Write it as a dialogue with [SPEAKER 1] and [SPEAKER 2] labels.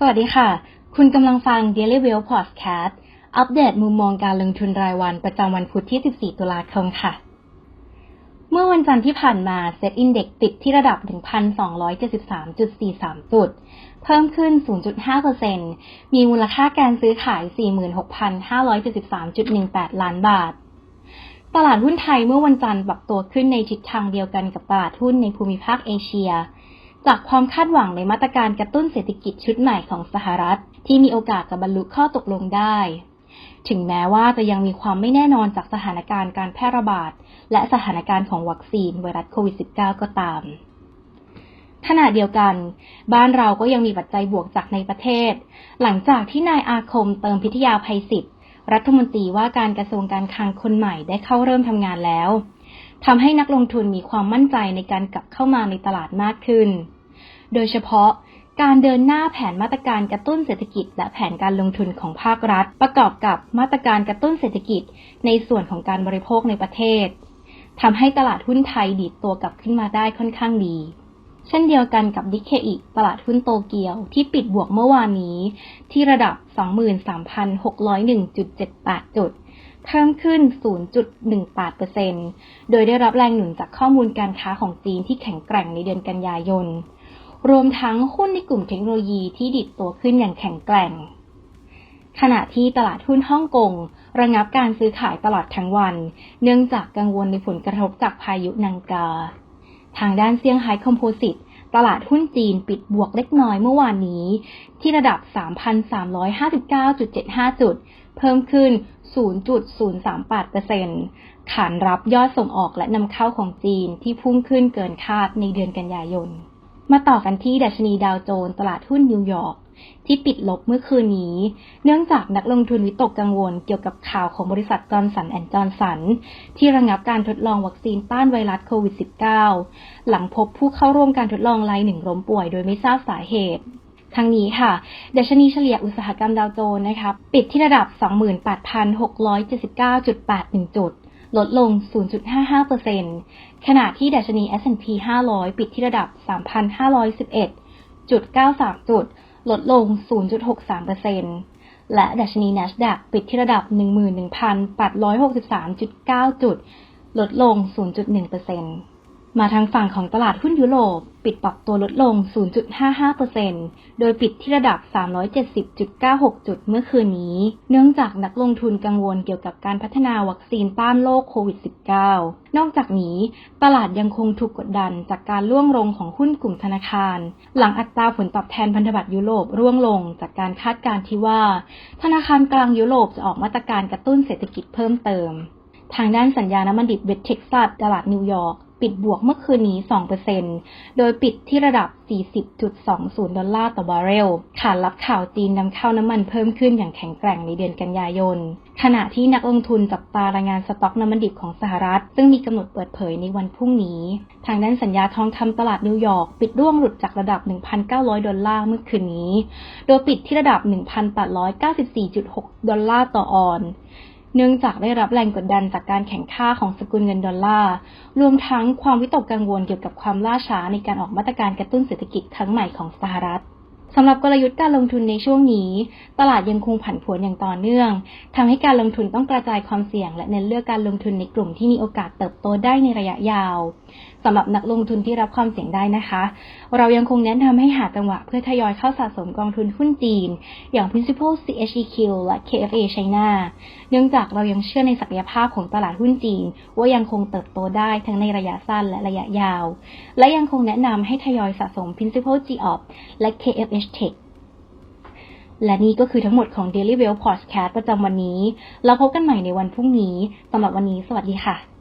[SPEAKER 1] สวัสดีค่ะ คุณกำลังฟัง Daily Wheel Podcast อัปเดตมุมมองการลงทุนรายวันประจำวันพุธที่ 14 ตุลาคมค่ะ เมื่อวันจันทร์ที่ผ่านมาเซ็ตอินเด็กปิดที่ระดับ 1,273.43 จุด เพิ่มขึ้น 0.5%มีมูลค่าการซื้อขาย 46,573.18 ล้านบาทตลาดหุ้นไทยเมื่อวันจันทร์ปรับตัวขึ้นในทิศทางเดียวกันกับตลาดหุ้นในภูมิภาคเอเชีย จากความคาดหวังในมาตรการกระตุ้นเศรษฐกิจชุดใหม่ของสหรัฐ ที่มีโอกาสจะบรรลุข้อตกลงได้ ถึงแม้ว่าจะยังมีความไม่แน่นอนจากสถานการณ์การแพร่ระบาด และสถานการณ์ของวัคซีนไวรัสโควิด -19 ก็ตามขณะเดียวกัน บ้านเราก็ยังมีปัจจัยบวกจากในประเทศ หลังจากที่นายอาคมเติมพิทยาภัยศิษย์รัฐมนตรีว่าการกระทรวงการคลังคนใหม่ได้เข้าเริ่มทำงานแล้ว ทำให้นักลงทุนมีความมั่นใจในการกลับเข้ามาในตลาดมากขึ้น โดยเฉพาะการเดินหน้าแผนมาตรการกระตุ้นเศรษฐกิจ และแผนการลงทุนของภาครัฐ ประกอบกับมาตรการกระตุ้นเศรษฐกิจ ในส่วนของการบริโภคในประเทศทำให้ตลาดหุ้นไทยดีดตัวกลับขึ้นมาได้ค่อนข้างดี เช่นเดียวกันกับดิเคอิตลาดหุ้นโตเกียวที่ปิดบวกเมื่อวานนี้ ที่ระดับ 23,601.78 จุด เพิ่มขึ้น 0.18%โดยได้รับแรงหนุนจากข้อมูลการค้าของจีนที่แข็งแกร่งในเดือนกันยายน รวมทั้งหุ้นในกลุ่มเทคโนโลยีที่ดิดตัวขึ้นอย่างแข็งแกร่ง ขณะที่ตลาดหุ้นฮ่องกงระงับการซื้อขายตลอดทั้งวัน เนื่องจากกังวลในผลกระทบจากพายุนังกา ทางด้านเซี่ยงไฮ้คอมโพสิตตลาดหุ้นจีนปิดบวกเล็กน้อยเมื่อวานนี้ ที่ระดับ 3,359.75 จุด เพิ่มขึ้น 0.038%ขานรับยอดส่งออกและนำเข้าของจีนที่พุ่งขึ้นเกินคาดในเดือนกันยายน มาต่อกันที่ดัชนีดาวโจนส์ตลาดหุ้นนิวยอร์ก ที่ปิดลบเมื่อคืนนี้ เนื่องจากนักลงทุนวิตกกังวลเกี่ยวกับข่าวของบริษัทจอร์นสันแอนด์จอร์นสันที่ระงับการทดลองวัคซีนต้านไวรัสโควิด -19 หลังพบผู้เข้าร่วมการทดลองรายหนึ่งล้มป่วยโดยไม่ทราบสาเหตุทั้งนี้ค่ะดัชนีเฉลี่ยอุตสาหกรรมดาวโจนส์นะคะปิดที่ระดับ 28,679.81 จุด ลดลง 0.55%ขณะที่ดัชนี S&P 500 ปิดที่ระดับ 3,511.93 จุด ลดลง 0.63%และดัชนี NASDAQ ปิดที่ระดับ 11,863.9 จุด ลดลง 0.1% มาทางฝั่งของตลาดหุ้นยุโรป ปิดปรับตัวลดลง 0.55%โดยปิดที่ระดับ 370.96 จุดเมื่อคืนนี้ เนื่องจากนักลงทุนกังวลเกี่ยวกับการพัฒนาวัคซีนต้านโรคโควิด -19 นอกจากนี้ ตลาดยังคงถูกกดดันจากการร่วงลงของหุ้นกลุ่มธนาคาร หลังอัตราผลตอบแทนพันธบัตรยุโรปร่วงลงจากการคาดการณ์ที่ว่า ธนาคารกลางยุโรปจะออกมาตรการกระตุ้นเศรษฐกิจเพิ่มเติม ทางด้านสัญญาน้ำมันดิบเวสเท็กซัสตลาดนิวยอร์ก ปิดบวกเมื่อคืนนี้ 2%โดยปิดที่ระดับ 40.20 ดอลลาร์ต่อบาร์เรลขานรับข่าวจีนนำเข้าน้ำมันเพิ่มขึ้นอย่างแข็งแกร่งในเดือนกันยายน ขณะที่นักลงทุนจับตารายงานสต็อกน้ำมันดิบของสหรัฐ ซึ่งมีกำหนดเปิดเผยในวันพรุ่งนี้ ทางด้านสัญญาทองคำตลาดนิวยอร์กปิดร่วงหลุดจากระดับ 1,900 ดอลลาร์เมื่อคืนนี้ โดยปิดที่ระดับ 1,894.6 ดอลลาร์ต่อออนซ์ เนื่องจากได้รับแรงกดดันจากการแข่งข้าของสกุลเงินดอลลาร์ รวมทั้งความวิตกกังวลเกี่ยวกับความล่าช้าในการออกมาตรการกระตุ้นเศรษฐกิจครั้งใหม่ของสหรัฐสำหรับกลยุทธ์การลงทุนในช่วงนี้ ตลาดยังคงผันผวนอย่างต่อเนื่องทำให้การลงทุนต้องกระจายความเสี่ยง และเน้นเลือกการลงทุนในกลุ่มที่มีโอกาสเติบโตได้ในระยะยาวสำหรับนักลงทุนที่รับความเสี่ยงได้นะคะ เรายังคงแนะนำให้หาจังหวะเพื่อทยอยเข้าสะสมกองทุนหุ้นจีน อย่าง Principal CHEQ และ KFA China เนื่องจากเรายังเชื่อในศักยภาพของตลาดหุ้นจีน ว่ายังคงเติบโตได้ทั้งในระยะสั้นและระยะยาว และยังคงแนะนำให้ทยอยสะสม Principal GOP และ KFH Tech และนี่ก็คือทั้งหมดของ Daily Well Podcast ประจำวันนี้ เราพบกันใหม่ในวันพรุ่งนี้ สำหรับวันนี้ สวัสดีค่ะ